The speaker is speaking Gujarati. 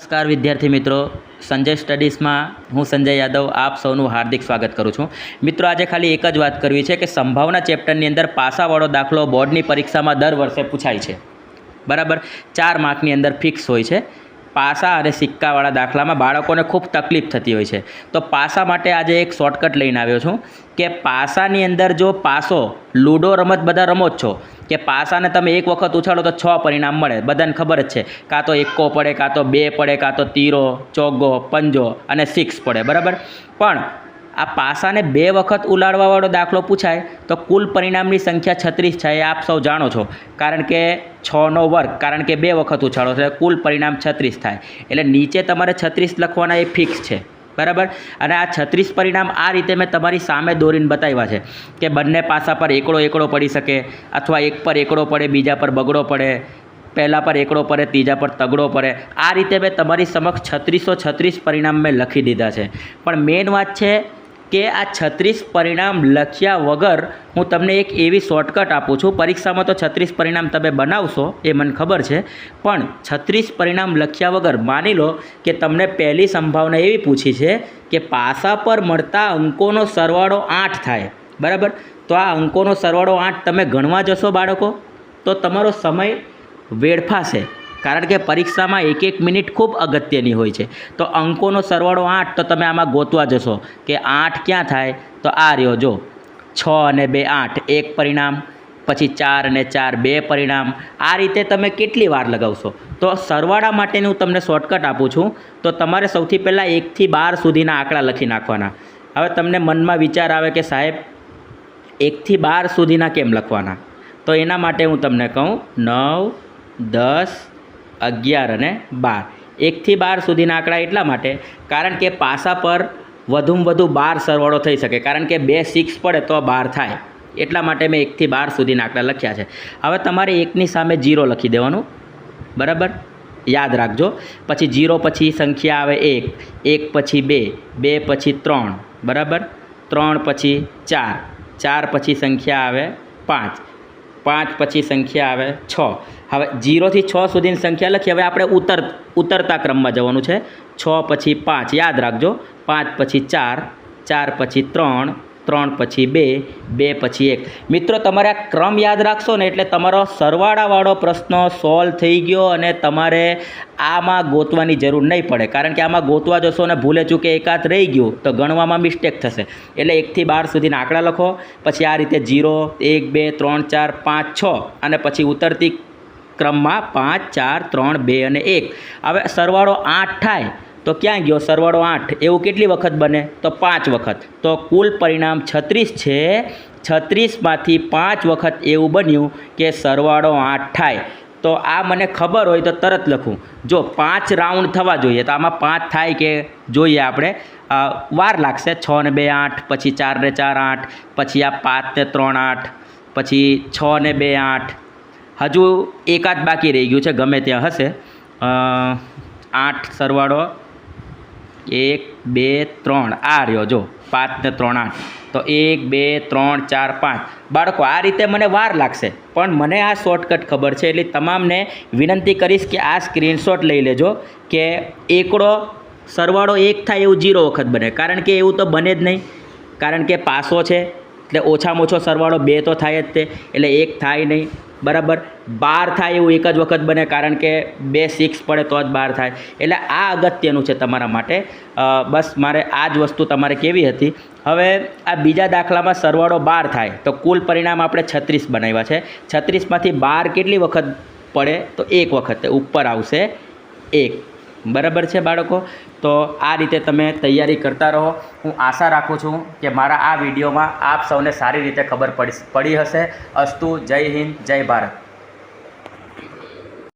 નમસ્કાર વિદ્યાર્થી મિત્રો. સંજય સ્ટડીઝમાં હું સંજય યાદવ આપ સૌનું હાર્દિક સ્વાગત કરું છું. મિત્રો, આજે ખાલી એક જ વાત કરવી છે કે સંભાવના ચેપ્ટરની અંદર પાસાવાળો દાખલો બોર્ડની પરીક્ષામાં દર વર્ષે પૂછાય છે. બરાબર? ચાર માર્કની અંદર ફિક્સ હોય છે. પાસા અને સિક્કાવાળા દાખલામાં બાળકોને ખૂબ તકલીફ થતી હોય છે. તો પાસા માટે આજે એક શોર્ટકટ લઈને આવ્યો છું કે પાસાની અંદર જો પાસો, લૂડો રમત બધા રમો જ છો. કે પાસાને તમે એક વખત ઉછાળો તો છ પરિણામ મળે. બધાને ખબર જ છે. કાં તો એકો પડે, કાં તો બે પડે, કાં તો તીરો, ચોગ્ગો, પંજો અને સિક્સ પડે. બરાબર? પણ આ પાસાને બે વખત ઉલાડવાવાળો દાખલો પૂછાય તો કુલ પરિણામની સંખ્યા છત્રીસ છે, એ આપ સૌ જાણો છો. કારણ કે છનો વર્ગ, કારણ કે બે વખત ઉછાળો છે, કુલ પરિણામ છત્રીસ થાય. એટલે નીચે તમારે છત્રીસ લખવાના એ ફિક્સ છે. બરાબર? અને આ છત્રીસ પરિણામ આ રીતે મેં તમારી સામે દોરીને બતાવ્યા છે કે બંને પાસા પર એકડો એકડો પડી શકે, અથવા એક પર એકડો પડે, બીજા પર બગડો પડે, પહેલાં પર એકડો પડે, ત્રીજા પર તગડો પડે. આ રીતે મેં તમારી સમક્ષ છત્રીસો છત્રીસ પરિણામ મેં લખી દીધા છે. પણ મેઇન વાત છે કે આ છત્રીસ પરિણામ લખ્યા વગર હું તમને એક એવી શોર્ટકટ આપું છું. પરીક્ષામાં તો છત્રીસ પરિણામ તમે બનાવશો, એ મને ખબર છે. પણ છત્રીસ પરિણામ લખ્યા વગર માની લો કે તમને પહેલી સંભાવના એવી પૂછી છે કે પાસા પર મળતા અંકોનો સરવાળો આઠ થાય. બરાબર? તો આ અંકોનો સરવાળો આઠ તમે ગણવા જશો બાળકો? તો તમારો સમય વેડફાશે. કારણ કે પરીક્ષામાં એક એક મિનિટ ખૂબ અગત્યની હોય છે. તો અંકોનો સરવાળો આઠ, તો તમે આમાં ગોતવા જશો કે આઠ ક્યાં થાય? તો આ રહ્યો, જો. છ અને બે આઠ, એક પરિણામ, પછી ચાર અને ચાર, બે પરિણામ. આ રીતે તમે કેટલી વાર લગાવશો? તો સરવાળા માટેનું હું તમને શોર્ટકટ આપું છું. તો તમારે સૌથી પહેલાં એકથી બાર સુધીના આંકડા લખી નાખવાના. હવે તમને મનમાં વિચાર આવે કે સાહેબ એકથી બાર સુધીના કેમ લખવાના? તો એના માટે હું તમને કહું, નવ, દસ અગિયાર અને બાર. એકથી બાર સુધીના આંકડા એટલા માટે કારણ કે પાસા પર વધુમાં વધુ બાર સરવાળો થઈ શકે. કારણ કે બે સિક્સ પડે તો બાર થાય. એટલા માટે મેં એકથી બાર સુધીના આંકડા લખ્યા છે. હવે તમારે એકની સામે જીરો લખી દેવાનું. બરાબર? યાદ રાખજો. પછી જીરો પછી સંખ્યા આવે એક. એક પછી બે. બે પછી ત્રણ. બરાબર? ત્રણ પછી ચાર. ચાર પછી સંખ્યા આવે પાંચ. પાંચ પછી સંખ્યા આવે છ. હવે જીરોથી છ સુધીની સંખ્યા લખી હવે આપણે ઉતર ઉતરતા ક્રમમાં જવાનું છે. છ પછી પાંચ, યાદ રાખજો. પાંચ પછી ચાર ચાર પછી ત્રણ ત્રણ પછી બે બે પછી એક. મિત્રો, તમારે આ ક્રમ યાદ રાખશો ને એટલે તમારો સરવાળાવાળો પ્રશ્ન સોલ્વ થઈ ગયો અને તમારે આમાં ગોતવાની જરૂર નહીં પડે. કારણ કે આમાં ગોતવા જશો ને ભૂલે ચૂકે એકાદ રહી ગયું, તો ગણવામાં મિસ્ટેક થશે. એટલે એકથી બાર સુધીના આંકડા લખો, પછી આ રીતે જીરો એક, બે, ત્રણ, ચાર, પાંચ, છ અને પછી ઉતરતી ક્રમમાં પાંચ, ચાર, ત્રણ, બે અને એક. હવે સરવાળો આઠ થાય તો ક્યાં ગયો? સરવાળો આઠ. એવું કેટલી વખત બને? તો પાંચ વખત. તો કુલ પરિણામ છત્રીસ છે. છત્રીસમાંથી પાંચ વખત એવું બન્યું કે સરવાળો આઠ થાય. તો આ મને ખબર હોય તો તરત લખું. જો પાંચ રાઉન્ડ થવા જોઈએ, તો આમાં પાંચ થાય કે જોઈએ આપણે? વાર લાગશે. છ ને બે આઠ, પછી ચાર ને ચાર આઠ, પછી આ પાંચ ને ત્રણ આઠ, પછી છ ને બે આઠ. હજુ એકાદ બાકી રહી ગયું છે, ગમે ત્યાં હશે. આઠ સરવાળો એક, બે, ત્રણ. આ રહ્યો જો, પાંચ ને ત્રણ આઠ. તો એક, બે, ત્રણ, ચાર, પાંચ. બાળકો, આ રીતે મને વાર લાગશે. પણ મને આ શોર્ટકટ ખબર છે, એટલે તમામને વિનંતી કરીશ કે આ સ્ક્રીનશોટ લઈ લેજો, કે એકડો સરવાળો એક થાય એવું જીરો વખત બને. કારણ કે એવું તો બને જ નહીં. કારણ કે પાસો છે, એટલે ઓછામાં ઓછો સરવાળો બે તો થાય જ તે. એટલે એક થાય નહીં. બરાબર? બાર થાય એવું એક જ વખત બને, કારણ કે બે સિક્સ પડે તો જ બાર થાય. એટલે આ અગત્યનું છે તમારા માટે. બસ મારે આ જ વસ્તુ તમારે કેવી હતી. હવે આ બીજા દાખલામાં સરવાળો બાર થાય, તો કુલ પરિણામ આપણે છત્રીસ બનાવ્યા છે. છત્રીસમાંથી બાર કેટલી વખત પડે? તો એક વખત ઉપર આવશે એક. બરાબર છે બાળકો? તો આ રીતે તમે તૈયારી કરતા રહો. હું આશા રાખું છું કે મારા આ વિડીયોમાં આપ સૌને સારી રીતે ખબર પડી પડી હશે. અસ્તુ, જય હિન્દ, જય ભારત.